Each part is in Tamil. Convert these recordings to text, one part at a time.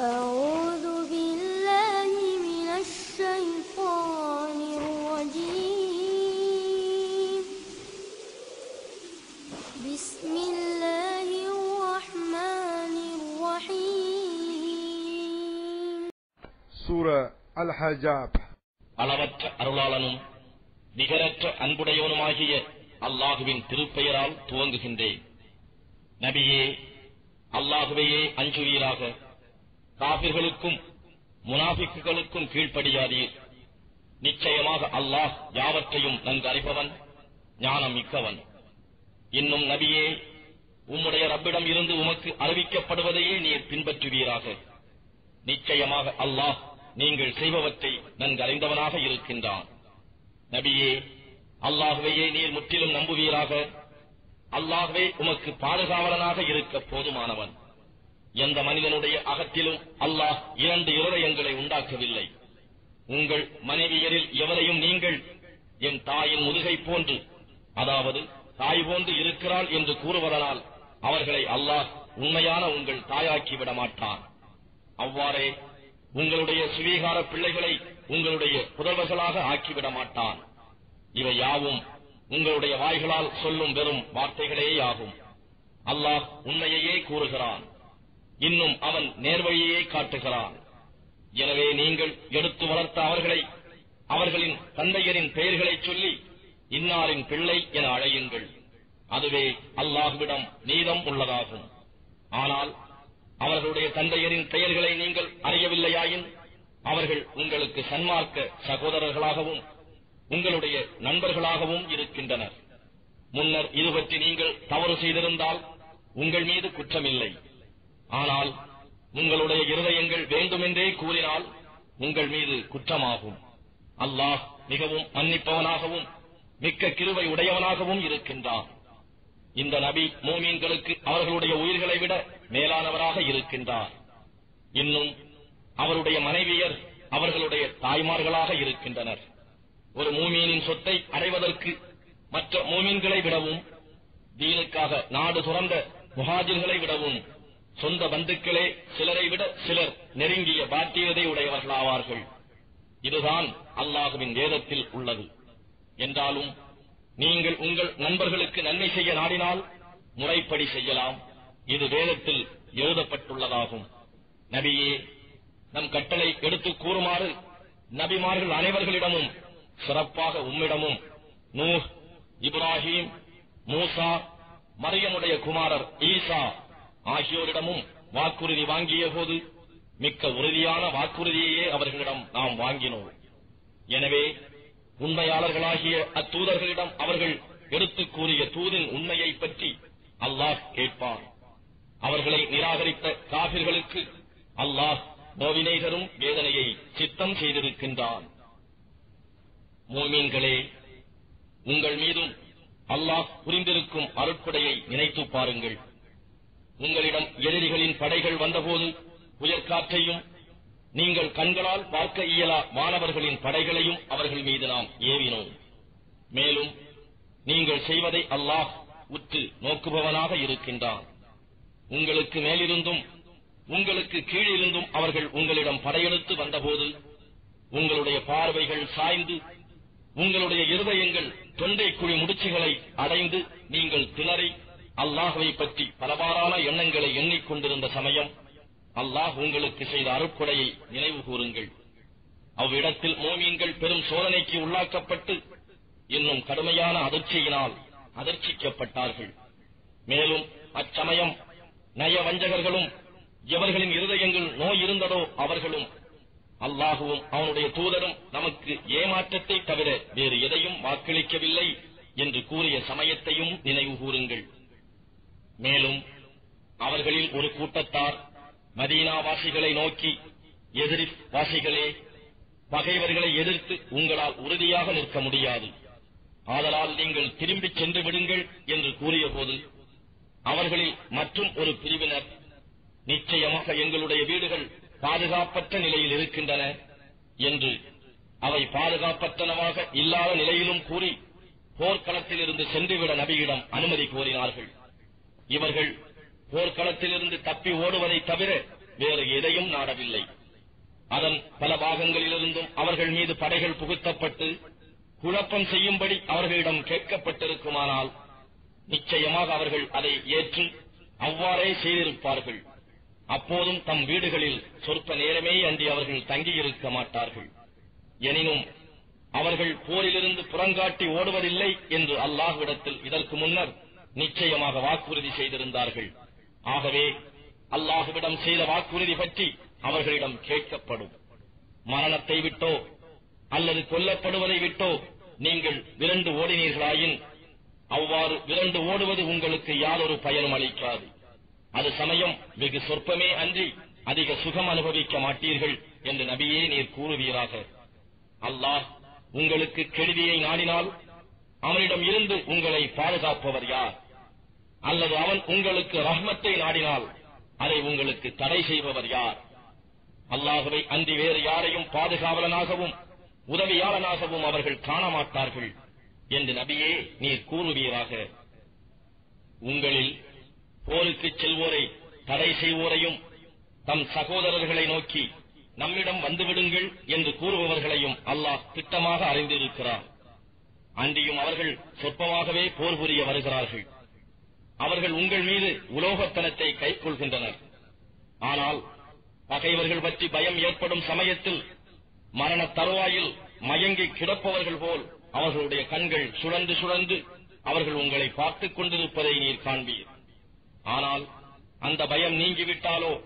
أعوذ بالله من الشيطان الرجيم بسم الله الرحمن الرحيم சூர அல் ஹஜாப் அளவற்ற அருளாளனும் நிகரற்ற அன்புடையவனுமாகிய அல்லாஹுவின் திருப்பெயரால் துவங்குகின்றேன் நபியே அல்லாஹுவையே அஞ்சுவீராக காபிர்களுக்கும் முனாபிக்குகளுக்கும் கீழ்ப்படியாதீர். நிச்சயமாக அல்லாஹ் யாவற்றையும் நன்கு அறிபவன் ஞானம் மிக்கவன் இன்னும் நபியே உம்முடைய ரப்பிடம் இருந்து உமக்கு அறிவிக்கப்படுவதையே நீர் பின்பற்றுவீராக. நிச்சயமாக அல்லாஹ் நீங்கள் செய்பவற்றை நன்கு அறிந்தவனாக இருக்கின்றான். நபியே அல்லாகவே நீர் முற்றிலும் நம்புவீராக. அல்லாகவே உமக்கு பாதுகாவலனாக இருக்க போதுமானவன். எந்த மனிதனுடைய அகத்திலும் அல்லாஹ் இரண்டு இருதயங்களை உண்டாக்கவில்லை. உங்கள் மனைவியரில் எவரையும் நீங்கள் என் தாயின் முதுகை போன்று அதாவது தாய் போன்று இருக்கிறாள் என்று கூறுவதனால் அவர்களை அல்லாஹ் உண்மையான உங்கள் தாயாக்கி விட மாட்டான். அவ்வாறே உங்களுடைய சுவீகார பிள்ளைகளை உங்களுடைய புதல்வர்களாக ஆக்கிவிட மாட்டான். இவை யாவும் உங்களுடைய வாய்களால் சொல்லும் வெறும் வார்த்தைகளேயாகும். அல்லாஹ் உண்மையையே கூறுகிறான். இன்னும் அவன் நேர்வழியையே காட்டுகிறான். எனவே நீங்கள் எடுத்து வளர்த்த அவர்களை அவர்களின் தந்தையரின் பெயர்களைச் சொல்லி இன்னாரின் பிள்ளை என அழையுங்கள். அதுவே அல்லாஹ்விடம் நீதம் உள்ளதாகும். ஆனால் அவர்களுடைய தந்தையரின் பெயர்களை நீங்கள் அறியவில்லையாயின் அவர்கள் உங்களுக்கு சன்மார்க்க சகோதரர்களாகவும் உங்களுடைய நண்பர்களாகவும் இருக்கின்றனர். முன்னர் இது பற்றி நீங்கள் தவறு செய்திருந்தால் உங்கள் மீது குற்றமில்லை. ஆனால் உங்களுடைய இருதயங்கள் வேண்டுமென்றே கூறினால் உங்கள் மீது குற்றமாகும். அல்லாஹ் மிகவும் மன்னிப்பவனாகவும் மிக்க கிருவை உடையவனாகவும் இருக்கின்றான். இந்த நபி மூமீன்களுக்கு அவர்களுடைய உயிர்களை விட மேலானவராக இருக்கின்றார். இன்னும் அவருடைய மனைவியர் அவர்களுடைய தாய்மார்களாக இருக்கின்றனர். ஒரு மூமீனின் சொத்தை அடைவதற்கு மற்ற மூமீன்களை விடவும் தீனுக்காக நாடு துறந்த முஹாஜிர்களை விடவும் சொந்த பந்துக்களே சிலரை விட சிலர் நெருங்கிய பாத்தியதை உடையவர்களாவார்கள். இதுதான் அல்லாஹுவின் வேதத்தில் உள்ளது. என்றாலும் நீங்கள் உங்கள் நண்பர்களுக்கு நன்மை செய்ய நாடினால் முறைப்படி செய்யலாம். இது வேதத்தில் எழுதப்பட்டுள்ளதாகும். நபியே நம் கட்டளை எடுத்து கூறுமாறு நபிமார்கள் அனைவர்களிடமும் சிறப்பாக உம்மிடமும் நூஹ் இப்ராஹிம் மூசா மரியமுடைய குமாரர் ஈசா ஆகியோரிடமும் வாக்குறுதி வாங்கிய போது மிக்க உறுதியான வாக்குறுதியையே அவர்களிடம் நாம் வாங்கினோம். எனவே உண்மையாளர்களாகிய அத்தூதர்களிடம் அவர்கள் எடுத்துக் கூறிய தூதின் உண்மையை பற்றி அல்லாஹ் கேட்பான். அவர்களை நிராகரித்த காபிர்களுக்கு அல்லாஹ் நோவினை தரும் வேதனையை சித்தம் செய்திருக்கின்றான். மூமீன்களே உங்கள் மீதும் அல்லாஹ் புரிந்திருக்கும் அருட்கொடையை நினைத்து பாருங்கள். உங்களிடம் எதிரிகளின் படைகள் வந்தபோது புயற்காற்றையும் நீங்கள் கண்களால் பார்க்க இயலா மாணவர்களின் படைகளையும் அவர்கள் மீது நாம் ஏவினோம். மேலும் நீங்கள் செய்வதை அல்லாஹ் உற்று நோக்குபவனாக இருக்கின்றான். உங்களுக்கு மேலிருந்தும் உங்களுக்கு கீழிருந்தும் அவர்கள் உங்களிடம் படையெடுத்து வந்தபோது உங்களுடைய பார்வைகள் சாய்ந்து உங்களுடைய இருதயங்கள் தொண்டை குழி முடிச்சுகளை அடைந்து நீங்கள் திணறி அல்லாஹுவை பற்றி பலவாறான எண்ணங்களை எண்ணிக்கொண்டிருந்த சமயம் அல்லாஹ் உங்களுக்கு செய்த அருட்கொடையை நினைவு கூறுங்கள். அவ்விடத்தில் மோமீன்கள் பெரும் சோதனைக்கு உள்ளாக்கப்பட்டு இன்னும் கடுமையான அதிர்ச்சியினால் அதிர்ச்சிக்கப்பட்டார்கள். மேலும் அச்சமயம் நய வஞ்சகர்களும் எவர்களின் இருதயங்கள் நோய் இருந்ததோ அவர்களும் அல்லாஹுவும் அவனுடைய தூதரும் நமக்கு ஏமாற்றத்தை தவிர வேறு எதையும் வாக்களிக்கவில்லை என்று கூறிய சமயத்தையும் நினைவு கூறுங்கள். மேலும் அவர்களில் ஒரு கூட்டத்தார் மதீனாவாசிகளை நோக்கி எதிரி வாசிகளே பகைவர்களை எதிர்த்து உங்களால் உறுதியாக நிற்க முடியாது. ஆதலால் நீங்கள் திரும்பிச் சென்று விடுங்கள் என்று கூறியபோது அவர்களில் மற்றும் ஒரு பிரிவினர் நிச்சயமாக எங்களுடைய வீடுகள் பாதுகாப்பற்ற நிலையில் இருக்கின்றன என்று அவை பாதுகாப்பற்றனமாக இல்லாத நிலையிலும் கூறி போர்க்களத்திலிருந்து சென்றுவிட நபியிடம் அனுமதி கோரினார்கள். இவர்கள் போர்க்களத்திலிருந்து தப்பி ஓடுவதை தவிர வேறு எதையும் நாடவில்லை. அதன் பல பாகங்களிலிருந்தும் அவர்கள் மீது படைகள் புகுத்தப்பட்டு குழப்பம் செய்யும்படி அவர்களிடம் கேட்கப்பட்டிருக்குமானால் நிச்சயமாக அவர்கள் அதை ஏற்று அவ்வாறே செய்திருப்பார்கள். அப்போதும் தம் வீடுகளில் சொற்ப நேரமே அன்றி அவர்கள் தங்கியிருக்க மாட்டார்கள். எனினும் அவர்கள் போரிலிருந்து புறங்காட்டி ஓடுவதில்லை என்று அல்லாஹ்விடத்தில் இதற்கு முன்னர் நிச்சயமாக வாக்குறுதி செய்திருந்தார்கள். ஆகவே அல்லாஹுவிடம் செய்த வாக்குறுதி பற்றி அவர்களிடம் கேட்கப்படும். மரணத்தை விட்டோ அல்லது கொல்லப்படுவதை விட்டோ நீங்கள் விரண்டு ஓடினீர்களாயின் அவ்வாறு விரண்டு ஓடுவது உங்களுக்கு யாரொரு பயனும் அளிக்காது. அது சமயம் வெகு சொற்பமே அன்றி அதிக சுகம் அனுபவிக்க மாட்டீர்கள் என்று நபியே நீர் கூறுவீராக. அல்லாஹ் உங்களுக்கு கெடுதியை நாடினால் அவனிடம் இருந்து உங்களை பாதுகாப்பவர் யார்? அல்லது அவன் உங்களுக்கு ரஹ்மத்தை நாடினால் அதை உங்களுக்கு தடை செய்பவர் யார்? அல்லாஹுவை அன்றி வேறு யாரையும் பாதுகாவலனாகவும் உதவியாளனாகவும் அவர்கள் காண மாட்டார்கள் என்று நபியே நீர் கூறுவீராக. உங்களில் போருக்கு செல்வோரை தடை செய்வோரையும் தம் சகோதரர்களை நோக்கி நம்மிடம் வந்துவிடுங்கள் என்று கூறுபவர்களையும் அல்லாஹ் திட்டமாக அறிந்திருக்கிறார் அன்றியும் அவர்கள் சொற்பமாகவே போர் புரிய வருகிறார்கள். அவர்கள் உங்கள் மீது உலோகத்தனத்தை கைக்கொள்கின்றனர். ஆனால் பகைவர்கள் பற்றி பயம் ஏற்படும் சமயத்தில் மரண தருவாயில் மயங்கி கிடப்பவர்கள் போல் அவர்களுடைய கண்கள் சுழந்து சுழந்து அவர்கள் உங்களை பார்த்துக் கொண்டிருப்பதை நீர் காண்பீர். ஆனால் அந்த பயம் நீங்கிவிட்டாலோ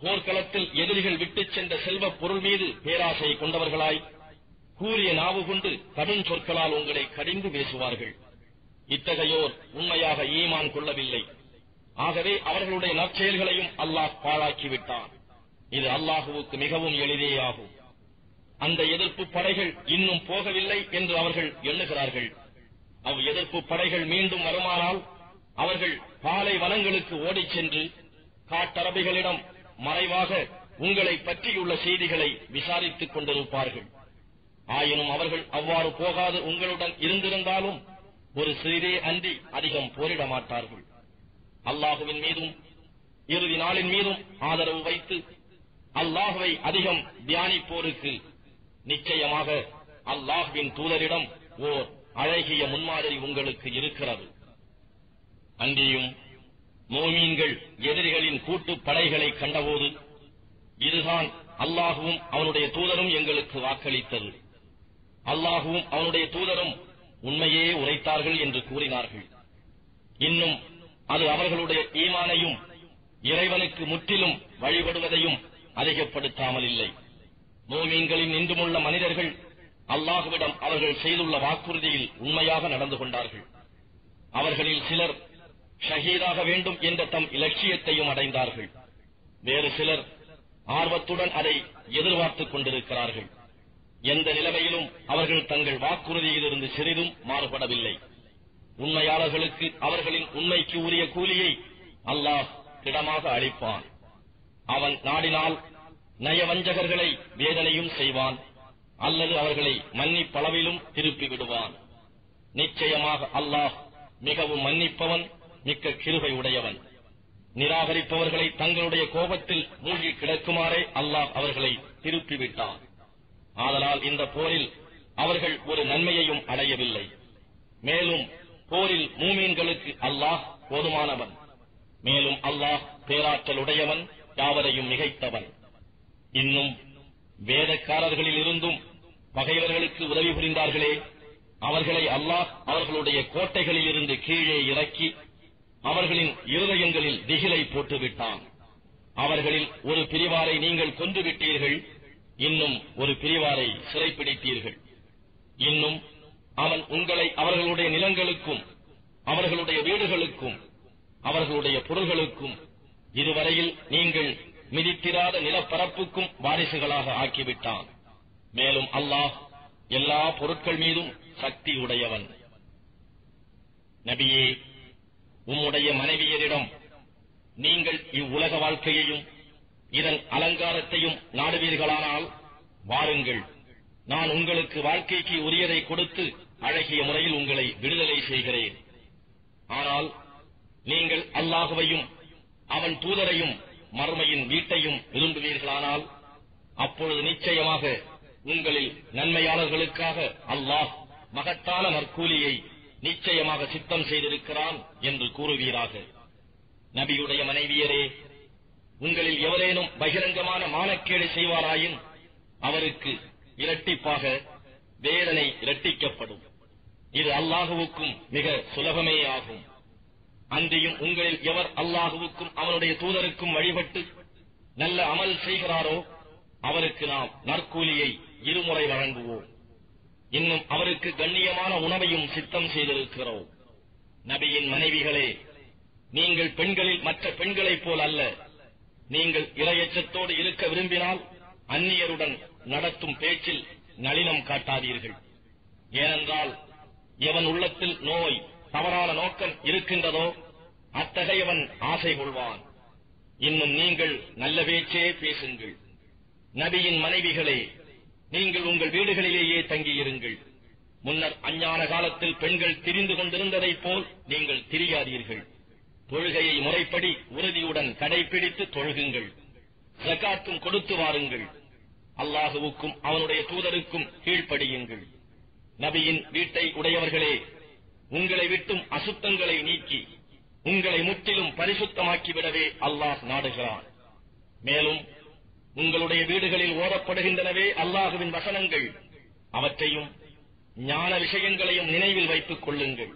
போர்க்களத்தில் எதிரிகள் விட்டுச் சென்ற செல்வப் பொருள் மீது பேராசை கொண்டவர்களாய் கூறிய நாவு கொண்டு கடும் சொற்களால் உங்களை கடிந்து பேசுவார்கள். இத்தகையோர் உண்மையாக ஈமான் கொள்ளவில்லை. ஆகவே அவர்களுடைய நற்செயல்களையும் அல்லாஹ் பாழாக்கிவிட்டான். இது அல்லாஹுவுக்கு மிகவும் எளிதேயாகும். அந்த எதிர்ப்பு படைகள் இன்னும் போகவில்லை என்று அவர்கள் எண்ணுகிறார்கள். அவ் எதிர்ப்பு படைகள் மீண்டும் வருமானால் அவர்கள் பாலை வனங்களுக்கு ஓடிச் சென்று காட்டரபிகளிடம் மறைவாக உங்களை பற்றியுள்ள செய்திகளை விசாரித்துக் கொண்டிருப்பார்கள். ஆயினும் அவர்கள் அவ்வாறு போகாது உங்களுடன் இருந்திருந்தாலும் ஒரு சிறிதே அன்றி அதிகம் போரிட மாட்டார்கள் அல்லாஹுவின் மீதும் இறுதி நாளின் மீதும் ஆதரவு வைத்து அல்லாஹுவை அதிகம் தியானிப்போருக்கு நிச்சயமாக அல்லாஹுவின் தூதரிடம் ஓர் அழகிய முன்மாதிரி உங்களுக்கு இருக்கிறது. அன்றியும் மோமீன்கள் எதிரிகளின் கூட்டு படைகளை கண்டபோது இதுதான் அல்லாஹுவும் அவனுடைய தூதரும் எங்களுக்கு வாக்களித்தது. அல்லாஹுவும் அவனுடைய தூதரும் உண்மையே உரைத்தார்கள் என்று கூறினார்கள். இன்னும் அது அவர்களுடைய ஈமானையும் இறைவனுக்கு முற்றிலும் வழிபடுவதையும் அதிகப்படுத்தாமல் இல்லை. மோமீன்களின் இன்றுமுள்ள மனிதர்கள் அல்லாஹுவிடம் அவர்கள் செய்துள்ள வாக்குறுதியில் உண்மையாக நடந்து கொண்டார்கள். அவர்களில் சிலர் ஷஹீதாக வேண்டும் என்ற தம் இலட்சியத்தையும் அடைந்தார்கள். வேறு சிலர் ஆர்வத்துடன் அதை எதிர்பார்த்துக் கொண்டிருக்கிறார்கள். எந்த நிலைமையிலும் அவர்கள் தங்கள் வாக்குறுதியிலிருந்து சிறிதும் மாறுபடவில்லை. உண்மையாளர்களுக்கு அவர்களின் உண்மைக்கு உரிய கூலியை அல்லாஹ் திடமாக அளிப்பான். அவன் நாடினால் நயவஞ்சகர்களை வேதனையும் செய்வான் அல்லது அவர்களை மன்னிப்பளவிலும் திருப்பி விடுவான். நிச்சயமாக அல்லாஹ் மிகவும் மன்னிப்பவன் மிக்க கிருகை உடையவன். நிராகரிப்பவர்களை தங்களுடைய கோபத்தில் மூழ்கி கிடக்குமாறே அல்லாஹ் அவர்களை திருப்பிவிட்டான் ஆதலால் இந்த போரில் அவர்கள் ஒரு நன்மையையும் அடையவில்லை. மேலும் போரில் மூமீன்களுக்கு அல்லாஹ் போதுமானவன். மேலும் அல்லாஹ் பேராற்றலுடையவன் யாவரையும் மிகைத்தவன். இன்னும் வேதக்காரர்களில் இருந்தும் பகைவர்களுக்கு உதவி புரிந்தார்களே அவர்களை அல்லாஹ் அவர்களுடைய கோட்டைகளில் இருந்து கீழே இறக்கி அவர்களின் இருதயங்களில் திகிலை போட்டுவிட்டான். அவர்களில் ஒரு பிரிவாரை நீங்கள் கொன்று விட்டீர்கள் இன்னும் ஒரு பிரிவாரை சிறைப்பிடித்தீர்கள். இன்னும் அவன் உங்களை அவர்களுடைய நிலங்களுக்கும் அவர்களுடைய வீடுகளுக்கும் அவர்களுடைய பொருள்களுக்கும் இதுவரையில் நீங்கள் மிதித்திராத நிலப்பரப்புக்கும் வாரிசுகளாக ஆக்கிவிட்டான். மேலும் அல்லாஹ் எல்லா பொருட்கள் மீதும் சக்தி உடையவன். நபியே உம்முடைய மனைவியரிடம் நீங்கள் இவ்வுலக வாழ்க்கையையும் இதன் அலங்காரத்தையும் நாடுவீர்களானால் வாருங்கள். நான் உங்களுக்கு வாழ்க்கைக்கு உரியதை கொடுத்து அழகிய முறையில் உங்களை விடுதலை செய்கிறேன். ஆனால் நீங்கள் அல்லாஹுவையும் அவன் தூதரையும் மர்மையின் வீட்டையும் விரும்புவீர்களானால் அப்பொழுது நிச்சயமாக உங்களில் நன்மையாளர்களுக்காக அல்லாஹ் மகத்தான நற்கூலியை நிச்சயமாக சித்தம் செய்திருக்கிறான் என்று கூறுவீராக. நபியுடைய மனைவியரே உங்களில் எவரேனும் பகிரங்கமான மானக்கேடு செய்வாராயின் அவருக்கு இரட்டிப்பாக வேதனை இரட்டிக்கப்படும். இது அல்லாஹுவுக்கும் மிக சுலபமே ஆகும். அன்றியும் உங்களில் எவர் அல்லாஹுவுக்கும் அவனுடைய தூதருக்கும் வழிபட்டு நல்ல அமல் செய்கிறாரோ அவருக்கு நாம் நற்கூலியை இருமுறை வழங்குவோம். இன்னும் அவருக்கு கண்ணியமான உணவையும் சித்தம் செய்திருக்கிறோம். நபியின் மனைவிகளே நீங்கள் பெண்களில் மற்ற பெண்களைப் போல் அல்ல. நீங்கள் இளையச்சத்தோடு இருக்க விரும்பினால் அந்நியருடன் நடத்தும் பேச்சில் நளினம் காட்டாதீர்கள். ஏனென்றால் எவன் உள்ளத்தில் நோய் தவறான நோக்கம் இருக்கின்றதோ அத்தகையவன் ஆசை கொள்வான். இன்னும் நீங்கள் நல்ல பேச்சே பேசுங்கள். நபியின் மனைவிகளே நீங்கள் உங்கள் வீடுகளிலேயே தங்கியிருங்கள். முன்னர் அஞ்ஞான காலத்தில் பெண்கள் திரிந்து கொண்டிருந்ததைப் போல் நீங்கள் திரியாதீர்கள். தொழுகையை முறைப்படி உறுதியுடன் கடைபிடித்து தொழுகுங்கள். ஜக்காத்தும் கொடுத்து வாருங்கள். அல்லாஹுவுக்கும் அவனுடைய தூதருக்கும் கீழ்ப்படியுங்கள். நபியின் வீட்டை உடையவர்களே உங்களை விட்டும் அசுத்தங்களை நீக்கி உங்களை முற்றிலும் பரிசுத்தமாக்கிவிடவே அல்லாஹ் நாடுகிறான். மேலும் உங்களுடைய வீடுகளில் ஓதப்படுகின்றனவே அல்லாஹுவின் வசனங்கள். அவற்றையும் ஞான விஷயங்களையும் நினைவில் வைத்துக் கொள்ளுங்கள்.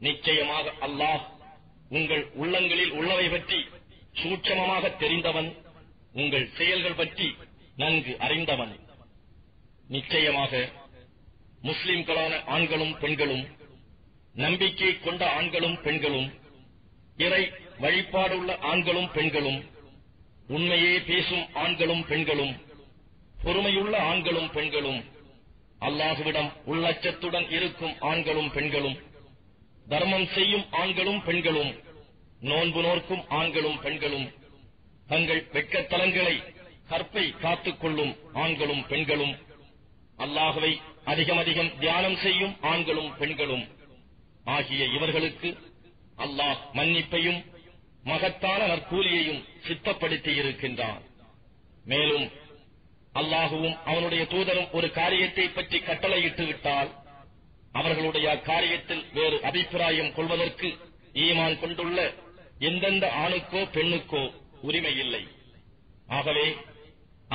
நிச்சயமாக அல்லாஹ் உங்கள் உள்ளங்களில் உள்ளவை பற்றி சூட்சமமாக தெரிந்தவன் உங்கள் செயல்கள் பற்றி நன்கு அறிந்தவன். நிச்சயமாக முஸ்லிம்களான ஆண்களும் பெண்களும் நம்பிக்கை கொண்ட ஆண்களும் பெண்களும் இறை வழிபாடுள்ள ஆண்களும் பெண்களும் உண்மையே பேசும் ஆண்களும் பெண்களும் பொறுமையுள்ள ஆண்களும் பெண்களும் அல்லாஹுவிடம் உள்ளச்சத்துடன் இருக்கும் ஆண்களும் பெண்களும் தர்மம் செய்யும் ஆண்களும் பெண்களும். நோன்பு நோர்க்கும் ஆண்களும் பெண்களும். தங்கள் வெட்கத்தலங்களை கற்பை காத்துக் கொள்ளும் ஆண்களும் பெண்களும். அல்லாஹுவை அதிகம் அதிகம் தியானம் செய்யும் ஆண்களும் பெண்களும். ஆகிய இவர்களுக்கு அல்லாஹ் மன்னிப்பையும் மகத்தான நற்கூலியையும் சித்தப்படுத்தி இருக்கின்றான். மேலும் அல்லாஹுவும் அவனுடைய தூதரும் ஒரு காரியத்தை பற்றி கட்டளையிட்டு விட்டால் அவர்களுடைய அக்காரியத்தில் வேறு அபிப்பிராயம் கொள்வதற்கு ஈமான் கொண்டுள்ள எந்தெந்த ஆணுக்கோ பெண்ணுக்கோ உரிமை இல்லை ஆகவே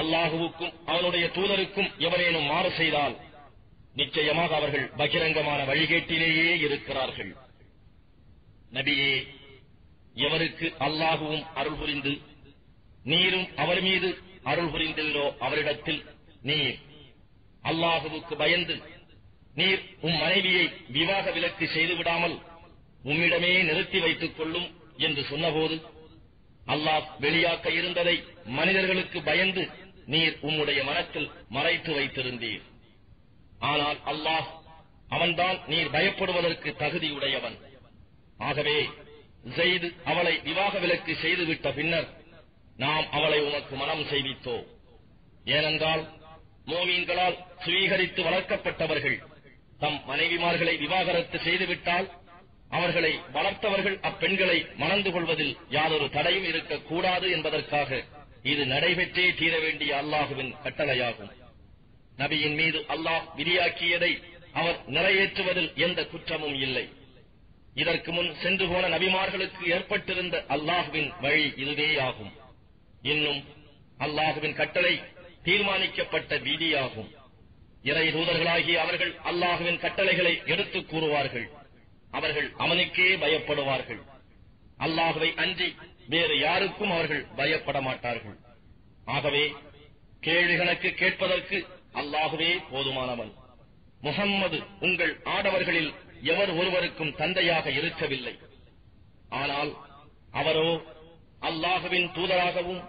அல்லாஹுவுக்கும் அவனுடைய தூதருக்கும் எவரேனும் மாறு செய்தால் நிச்சயமாக அவர்கள் பகிரங்கமான வழிகேட்டிலேயே இருக்கிறார்கள். நபியே எவருக்கு அல்லாஹுவும் அருள் புரிந்து நீரும் அவர் மீது அருள் புரிந்தீரோ அவரிடத்தில் நீர். அல்லாஹுவுக்கு பயந்து நீர் உம் மனைவியை விவாக விலக்கு செய்து விடாமல் உம்மிடமே நிறுத்தி வைத்துக் கொள்ளும் என்று சொன்னபோது அல்லாஹ் வெளியாக்க இருந்ததை மனிதர்களுக்கு பயந்து நீர் உம்முடைய மனத்தில் மறைத்து வைத்திருந்தீர். ஆனால் அல்லாஹ் அவன்தான் நீர் பயப்படுவதற்கு தகுதியுடையவன். ஆகவே ஜெய்து அவளை விவாக விலக்கு செய்துவிட்ட பின்னர் நாம் அவளை உனக்கு மனம் செய்வித்தோம். ஏனென்றால் மோமீன்களால் சுவீகரித்து வளர்க்கப்பட்டவர்கள் தம் மனைவிமார்களை விவாகரத்து செய்துவிட்டால் அவர்களை வளர்த்தவர்கள் அப்பெண்களை மணந்து கொள்வதில் யாதொரு தடையும் இருக்கக்கூடாது என்பதற்காக இது நடைபெற்றே தீர வேண்டிய அல்லாஹுவின் கட்டளையாகும். நபியின் மீது அல்லாஹ் விதியாக்கியதை அவர் நிறைவேற்றுவதில் எந்த குற்றமும் இல்லை. இதற்கு முன் சென்று போன நபிமார்களுக்கு ஏற்பட்டிருந்த அல்லாஹுவின் வழி இதுவேயாகும். இன்னும் அல்லாஹுவின் கட்டளை தீர்மானிக்கப்பட்ட வீதியாகும். இறை தூதர்களாகி அவர்கள் அல்லாஹுவின் கட்டளைகளை எடுத்துக் கூறுவார்கள். அவர்கள் அவனுக்கே பயப்படுவார்கள். அல்லாஹுவை அன்றி வேறு யாருக்கும் அவர்கள் பயப்பட மாட்டார்கள். ஆகவே கேள்விகளுக்கு கேட்பதற்கு அல்லாஹுவே போதுமானவன். முகம்மது உங்கள் ஆடவர்களில் எவர் ஒருவருக்கும் தந்தையாக இருக்கவில்லை. ஆனால் அவரோ அல்லாஹுவின் தூதராகவும்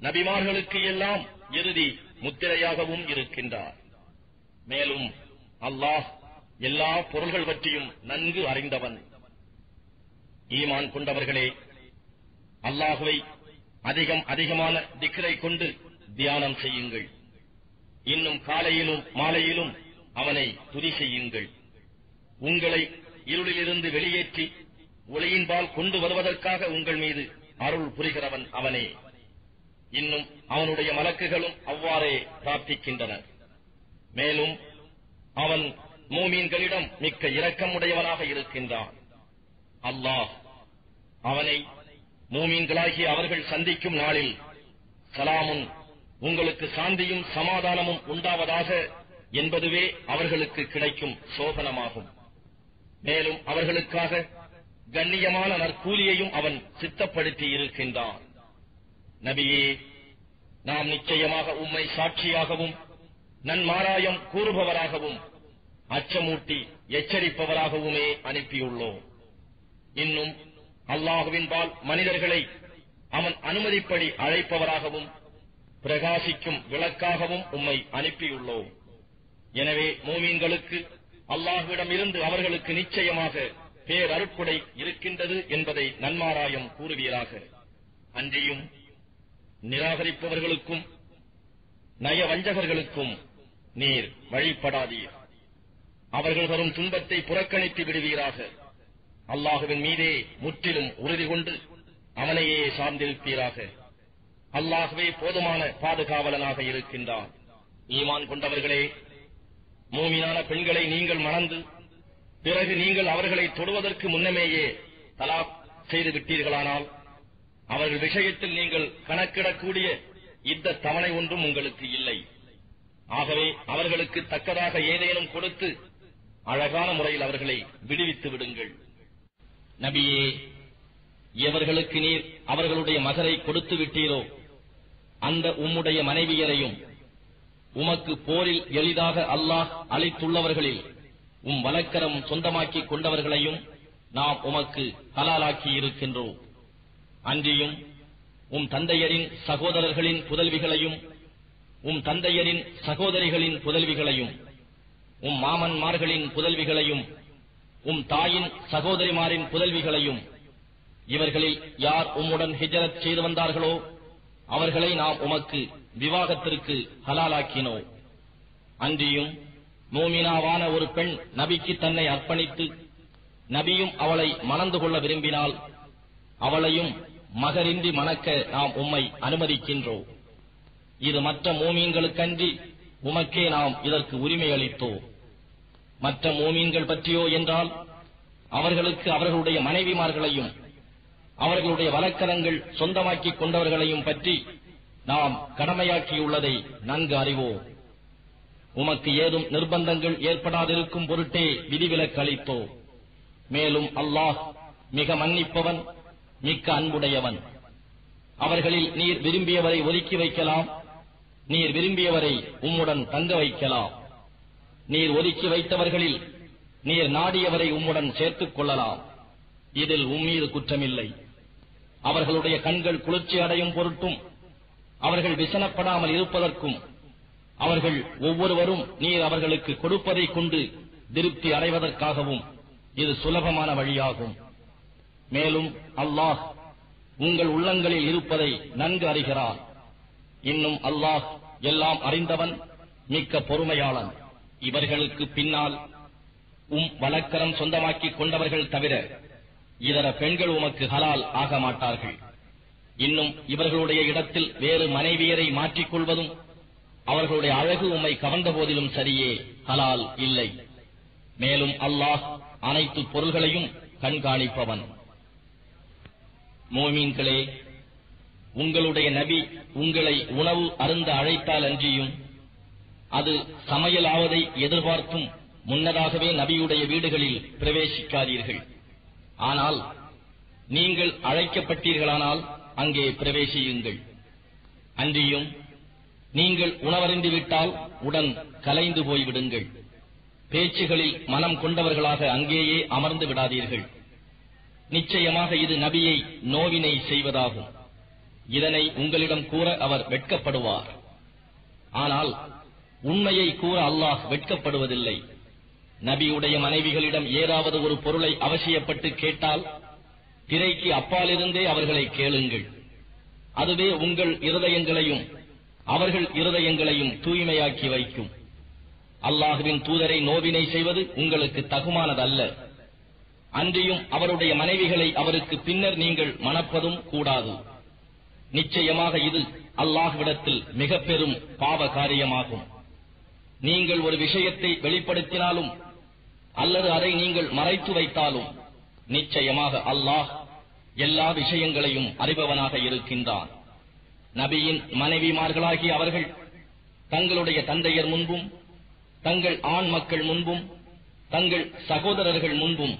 நபிமார்களுக்கு எல்லாம் இறுதி முத்திரையாகவும் இருக்கின்றார். மேலும் அல்லாஹ் எல்லா பொருள்கள் பற்றியும் நன்கு அறிந்தவன். ஈமான் கொண்டவர்களே அல்லாஹுவை அதிகம் அதிகமான திக்கரை கொண்டு தியானம் செய்யுங்கள். இன்னும் காலையிலும் மாலையிலும் அவனை துதி செய்யுங்கள். உங்களை இருளிலிருந்து வெளியேற்றி ஒளியின்பால் கொண்டு வருவதற்காக உங்கள் மீது அருள் புரிகிறவன் அவனே. இன்னும் அவனுடைய மலக்குகளும் அவ்வாறே பிரார்த்திக்கின்றனர். மேலும் அவன் மூமீன்களிடம் மிக்க இரக்கமுடையவனாக இருக்கின்றான். அல்லாஹ் அவனை மூமீன்களாகி அவர்கள் சந்திக்கும் நாளில் சலாமும் உங்களுக்கு சாந்தியும் சமாதானமும் உண்டாவதாக என்பதுவே அவர்களுக்கு கிடைக்கும் சோதனமாகும் மேலும் அவர்களுக்காக கண்ணியமான நற்கூலியையும் அவன் சித்தப்படுத்தி இருக்கின்றான். நபியே நாம் நிச்சயமாக உம்மை சாட்சியாகவும் நன்மாராயம் கூறுபவராகவும் அச்சமூட்டி எச்சரிப்பவராகவுமே அனுப்பியுள்ளோம். இன்னும் அல்லாஹுவின்பால் மனிதர்களை அவன் அனுமதிப்படி அழைப்பவராகவும் பிரகாசிக்கும் விளக்காகவும் உம்மை அனுப்பியுள்ளோம். எனவே மூமீன்களுக்கு அல்லாஹுவிடமிருந்து அவர்களுக்கு நிச்சயமாக பேரருட்கொடை இருக்கின்றது என்பதை நன்மாராயம் கூறுவீராக. அன்றியும் நிராகரிப்பவர்களுக்கும் நயவஞ்சகர்களுக்கும் நீர் வழிபடாதீர். அவர்கள் வரும் துன்பத்தை புறக்கணித்து விடுவீராக. அல்லாஹுவின் மீதே முற்றிலும் உறுதி கொண்டு அவனையே சார்ந்திருப்பீராக. அல்லாகவே போதுமான பாதுகாவலனாக இருக்கின்றான். ஈமான் கொண்டவர்களே மூமியான பெண்களை நீங்கள் மணந்து பிறகு நீங்கள் அவர்களை தொடுவதற்கு முன்னமேயே தலாப் செய்து விட்டீர்களானால் அவர்கள் விஷயத்தில் நீங்கள் கணக்கிடக்கூடிய இந்த தவணை ஒன்றும் உங்களுக்கு இல்லை. ஆகவே அவர்களுக்கு தக்கதாக ஏதேனும் கொடுத்து அழகான முறையில் அவர்களை விடுவித்து விடுங்கள். நபியே எவர்களுக்கு நீர் அவர்களுடைய மகரை கொடுத்து விட்டீரோ அந்த உம்முடைய மனைவியரையும் உமக்கு போரில் எளிதாக அல்லாஹ் அளித்துள்ளவர்களில் உம் வழக்கரம் சொந்தமாக்கிக் கொண்டவர்களையும் நாம் உமக்கு ஹலாலாக்கி இருக்கின்றோம். அன்றியும் உம் தந்தையரின் சகோதரர்களின் புதல்விகளையும் உம் தந்தையரின் சகோதரிகளின் புதல்விகளையும் உம் மாமன்மார்களின் புதல்விகளையும் உம் தாயின் சகோதரிமாரின் புதல்விகளையும் இவர்களில் யார் உம்முடன் ஹிஜரத் செய்து வந்தார்களோ அவர்களை நாம் உமக்கு விவாகத்திற்கு ஹலாலாக்கினோம் அன்றியும் மோமினாவான ஒரு பெண் நபிக்கு தன்னை அர்ப்பணித்து நபியும் அவளை மணந்து கொள்ள விரும்பினால் அவளையும் மகரின்றி மணக்க நாம் உம்மை அனுமதிக்கின்றோம். இது மற்ற மோமீன்களுக்கன்றி உமக்கே நாம் இதற்கு உரிமை அளித்தோம் மற்ற மோமீன்கள் பற்றியோ என்றால் அவர்களுக்கு அவர்களுடைய மனைவிமார்களையும் அவர்களுடைய வழக்கரங்கள் சொந்தமாக்கிக் கொண்டவர்களையும் பற்றி நாம் கடமையாக்கியுள்ளதை நன்கு அறிவோம். உமக்கு ஏதும் நிர்பந்தங்கள் ஏற்படாதிருக்கும் பொருட்டே விதிவிலக்கு அளித்தோ மேலும் அல்லாஹ் மிக மன்னிப்பவன் மிக்க அன்புடையவன். அவர்களில் நீர் விரும்பியவரை ஒதுக்கி வைக்கலாம். நீர் விரும்பியவரை உம்முடன் தங்க வைக்கலாம். நீர் ஒதுக்கி வைத்தவர்களில் நீர் நாடியவரை உம்முடன் சேர்த்துக் கொள்ளலாம். இதில் உம்மீது குற்றமில்லை. அவர்களுடைய கண்கள் குளிர்ச்சி அடையும் பொருட்டும் அவர்கள் விசனப்படாமல் இருப்பதற்கும் அவர்கள் ஒவ்வொருவரும் நீர் அவர்களுக்கு கொடுப்பதைக் கொண்டு திருப்தி அடைவதற்காகவும் இது சுலபமான வழியாகும். மேலும் அல்லாஹ் உங்கள் உள்ளங்களில் இருப்பதை நன்கு அறிகிறார். இன்னும் அல்லாஹ் எல்லாம் அறிந்தவன் மிக்க பொறுமையாளன். இவர்களுக்கு பின்னால் உம் வழக்கரம் சொந்தமாக்கிக் கொண்டவர்கள் தவிர இதர பெண்கள் உமக்கு ஹலால் ஆக மாட்டார்கள். இன்னும் இவர்களுடைய இடத்தில் வேறு மனைவியரை மாற்றிக் கொள்வதும் அவர்களுடைய அழகு உம்மை கவர்ந்த போதிலும் சரியே ஹலால் இல்லை. மேலும் அல்லாஹ் அனைத்து பொருள்களையும் கண்காணிப்பவன். மோமீன்களே உங்களுடைய நபி உங்களை உணவு அருந்த அழைத்தால் அன்றியும் அது சமையலாவதை எதிர்பார்த்தும் முன்னதாகவே நபியுடைய வீடுகளில் பிரவேசிக்காதீர்கள். ஆனால் நீங்கள் அழைக்கப்பட்டீர்களானால் அங்கே பிரவேசியுங்கள். அன்றியும் நீங்கள் உணவறிந்து விட்டால் உடன் கலைந்து போய்விடுங்கள். பேச்சுகளில் மனம் கொண்டவர்களாக அங்கேயே அமர்ந்து விடாதீர்கள். நிச்சயமாக இது நபியை நோவினை செய்வதாகும். இதனை உங்களிடம் கூற அவர் வெட்கப்படுவார். ஆனால் உண்மையை கூற அல்லாஹ் வெட்கப்படுவதில்லை. நபியுடைய மனைவிகளிடம் ஏதாவது ஒரு பொருளை அவசியப்பட்டு கேட்டால் திரைக்கு அப்பாலிருந்தே அவர்களை கேளுங்கள். அதுவே உங்கள் இருதயங்களையும் அவர்கள் இருதயங்களையும் தூய்மையாக்கி வைக்கும். அல்லாஹுவின் தூதரை நோவினை செய்வது உங்களுக்கு தகுமானதல்ல. அன்றியும் அவருடைய மனைவிகளை அவருக்கு பின்னர் நீங்கள் மணப்பதும் கூடாது. நிச்சயமாக இது அல்லாஹ்விடத்தில் மிக பெரும் பாவ காரியமாகும் நீங்கள் ஒரு விஷயத்தை வெளிப்படுத்தினாலும் அல்லது அதை நீங்கள் மறைத்து வைத்தாலும் நிச்சயமாக அல்லாஹ் எல்லா விஷயங்களையும் அறிபவனாக இருக்கின்றான். நபியின் மனைவிமார்களாகிய அவர்கள் தங்களுடைய தந்தையர் முன்பும் தங்கள் ஆண் மக்கள் முன்பும் தங்கள் சகோதரர்கள் முன்பும்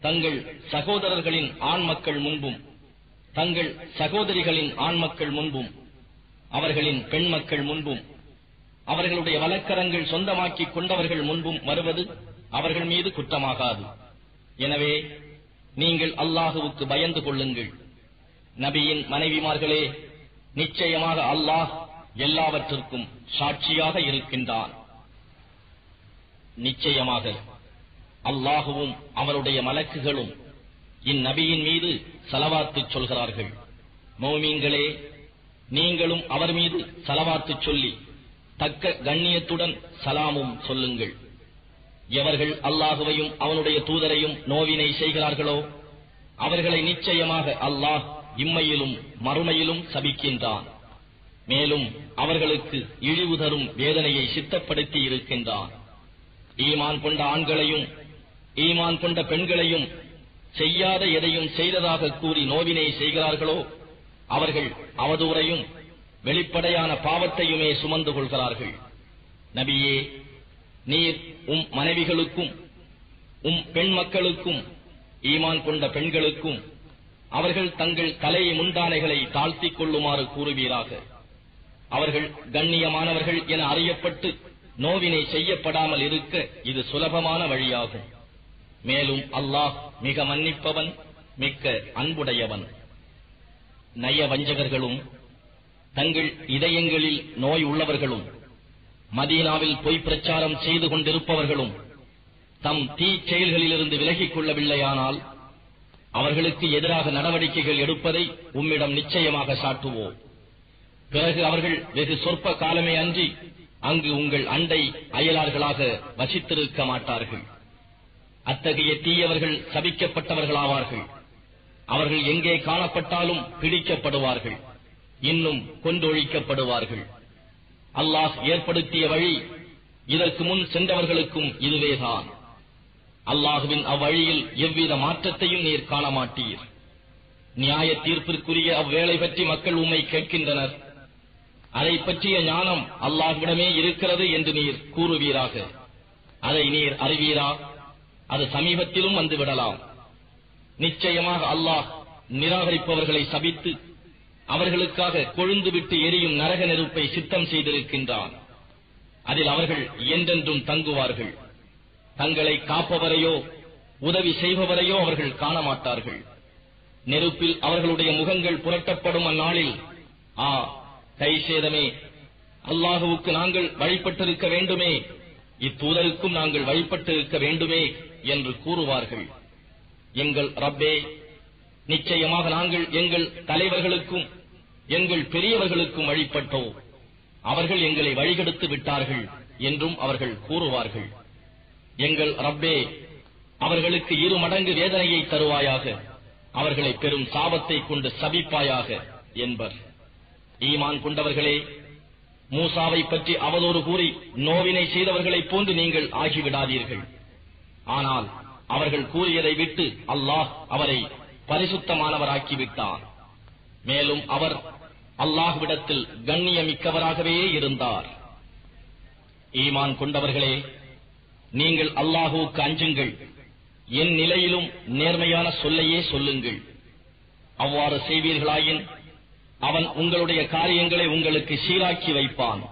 தங்கள் சகோதரர்களின் ஆண் மக்கள் முன்பும் தங்கள் சகோதரிகளின் ஆண் மக்கள் முன்பும் அவர்களின் பெண் மக்கள் முன்பும் அவர்களுடைய வழக்கரங்கள் சொந்தமாக்கிக் கொண்டவர்கள் முன்பும் வருவது அவர்கள் மீது குற்றமாகாது. எனவே நீங்கள் அல்லாஹுவுக்கு பயந்து கொள்ளுங்கள். நபியின் மனைவிமார்களே நிச்சயமாக அல்லாஹ் எல்லாவற்றிற்கும் சாட்சியாக இருக்கின்றான். நிச்சயமாக அல்லாஹுவும் அவருடைய மலக்குகளும் இந்நபியின் மீது செலவாத்து சொல்கிறார்கள். மௌமீன்களே நீங்களும் அவர் மீது செலவாத்து சொல்லி தக்க கண்ணியத்துடன் சலாமும் சொல்லுங்கள். எவர்கள் அல்லாஹுவையும் அவனுடைய தூதரையும் நோவினை செய்கிறார்களோ அவர்களை நிச்சயமாக அல்லாஹ் இம்மையிலும் மறுமையிலும் சபிக்கின்றான். மேலும் அவர்களுக்கு இழிவு தரும் வேதனையை சித்தப்படுத்தி இருக்கின்றான். ஈமான் கொண்ட ஆண்களையும் ஈமான் கொண்ட பெண்களையும் செய்யாத எதையும் செய்ததாக கூறி நோவினை செய்கிறார்களோ அவர்கள் அவதூறையும் வெளிப்படையான பாவத்தையுமே சுமந்து கொள்கிறார்கள். நபியே நீர் உம் மனைவிகளுக்கும் உம் பெண் மக்களுக்கும் ஈமான் கொண்ட பெண்களுக்கும் அவர்கள் தங்கள் தலை முண்டானைகளை தாழ்த்திக் கொள்ளுமாறு கூறுவீராக. அவர்கள் கண்ணியமானவர்கள் என அறியப்பட்டு நோவினை செய்யப்படாமல் இருக்க இது சுலபமான வழியாகும். மேலும் அல்லாஹ் மிக மன்னிப்பவன் மிக்க அன்புடையவன். நய வஞ்சகர்களும் தங்கள் இதயங்களில் நோய் உள்ளவர்களும் மதீனாவில் பொய் பிரச்சாரம் செய்து கொண்டிருப்பவர்களும் தம் தீ செயல்களிலிருந்து விலகிக் கொள்ளவில்லையானால் அவர்களுக்கு எதிராக நடவடிக்கைகள் எடுப்பதை உம்மிடம் நிச்சயமாக சாட்டுவோம். பிறகு அவர்கள் வெகு சொற்ப காலமே அன்றி அங்கு உங்கள் அண்டை அயலார்களாக வசித்திருக்க மாட்டார்கள். அத்தகைய தீயவர்கள் சபிக்கப்பட்டவர்களாவார்கள். அவர்கள் எங்கே காணப்பட்டாலும் பிடிக்கப்படுவார்கள். இன்னும் கொண்டொழிக்கப்படுவார்கள் அல்லாஹ் ஏற்படுத்திய வழி இதற்கு முன் சென்றவர்களுக்கும் இதுவேதான். அல்லாஹுவின் அவ்வழியில் எவ்வித மாற்றத்தையும் நீர் காண மாட்டீர் நியாய தீர்ப்பிற்குரிய அவ்வேளை பற்றி மக்கள் உம்மை கேட்கின்றனர். அதை பற்றிய ஞானம் அல்லாஹ்விடமே இருக்கிறது என்று நீர் கூறுவீராக. அதை நீர் அறிவீரா? அது சமீபத்திலும் வந்து விடலாம் நிச்சயமாக அல்லாஹ் நிராகரிப்பவர்களை சபித்து அவர்களுக்காக கொழுந்துவிட்டு எரியும் நரக நெருப்பை சித்தம் செய்திருக்கின்றான். அதில் அவர்கள் என்றென்றும் தங்குவார்கள். தங்களை காப்பவரையோ உதவி செய்பவரையோ அவர்கள் காண மாட்டார்கள் நெருப்பில் அவர்களுடைய முகங்கள் புரட்டப்படும் அந்நாளில் ஆ கை சேதமே அல்லாஹுவுக்கு நாங்கள் வழிபட்டிருக்க வேண்டுமே இத்தூதருக்கும் நாங்கள் வழிபட்டிருக்க வேண்டுமே என்று கூறுவார்கள். எங்கள் ரப்பே நிச்சயமாக நாங்கள் எங்கள் தலைவர்களுக்கும் எங்கள் பெரியவர்களுக்கும் வழிபட்டோம் அவர்கள் எங்களை வழிகெடுத்து விட்டார்கள் என்றும் அவர்கள் கூறுவார்கள். எங்கள் ரப்பே அவர்களுக்கு இரு மடங்கு வேதனையை தருவாயாக அவர்களை பெரும் சாபத்தை கொண்டு சபிப்பாயாக என்பர். ஈமான் கொண்டவர்களே மூசாவை பற்றி அவதோறு கூறி நோவினை செய்தவர்களைப் போன்று நீங்கள் ஆகிவிடாதீர்கள். ஆனால் அவர்கள் கூறியதை விட்டு அல்லாஹ் அவரை பரிசுத்தமானவராக்கிவிட்டார் மேலும் அவர் அல்லாஹ்விடத்தில் கண்ணியமிக்கவராகவே இருந்தார். ஈமான் கொண்டவர்களே நீங்கள் அல்லாஹுவுக்கு அஞ்சுங்கள். என் நிலையிலும் நேர்மையான சொல்லையே சொல்லுங்கள். அவ்வாறு செய்வீர்களாயின் அவன் உங்களுடைய காரியங்களை உங்களுக்கு சீராக்கி வைப்பான்.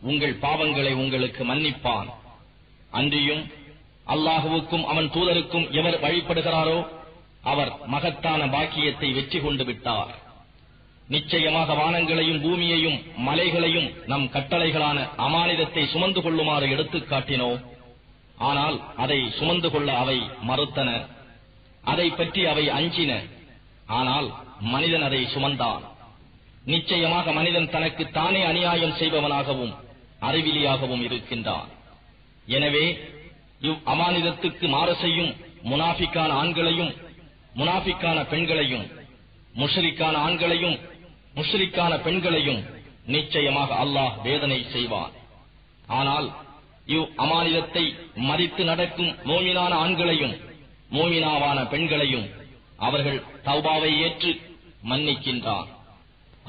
உங்கள் பாவங்களை உங்களுக்கு மன்னிப்பான். அன்றியும் அல்லாஹுவுக்கும் அவன் தூதருக்கும் எவர் வழிபடுகிறாரோ அவர் மகத்தான பாக்கியத்தை வெற்றி கொண்டு விட்டார். நிச்சயமாக வானங்களையும் பூமியையும் மலைகளையும் நம் கட்டளைகளான அமானிதத்தை சுமந்து கொள்ளுமாறு எடுத்துக் காட்டினோ? ஆனால் அதை சுமந்து கொள்ள அவை மறுத்தன. அதை பற்றி அவை அஞ்சின. ஆனால் மனிதன் அதை சுமந்தான். நிச்சயமாக மனிதன் தனக்கு தானே அநியாயம் செய்பவனாகவும் அறிவிலியாகவும் இருக்கின்றான். எனவே இவ் அமானிதத்துக்கு மாற செய்யும் முனாஃபிக்கான ஆண்களையும் முனாஃபிக்கான பெண்களையும் முஷரிக்கான ஆண்களையும் முஷரிக்கான பெண்களையும் நிச்சயமாக அல்லாஹ் வேதனை செய்வான். ஆனால் இவ் அமானிதத்தை மதித்து நடக்கும் மோமினான ஆண்களையும் மோமினாவான பெண்களையும் அவர்கள் தௌபாவை ஏற்று மன்னிக்கின்றான்.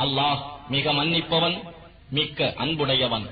அல்லாஹ் மிக மன்னிப்பவன் மிக்க அன்புடையவன்.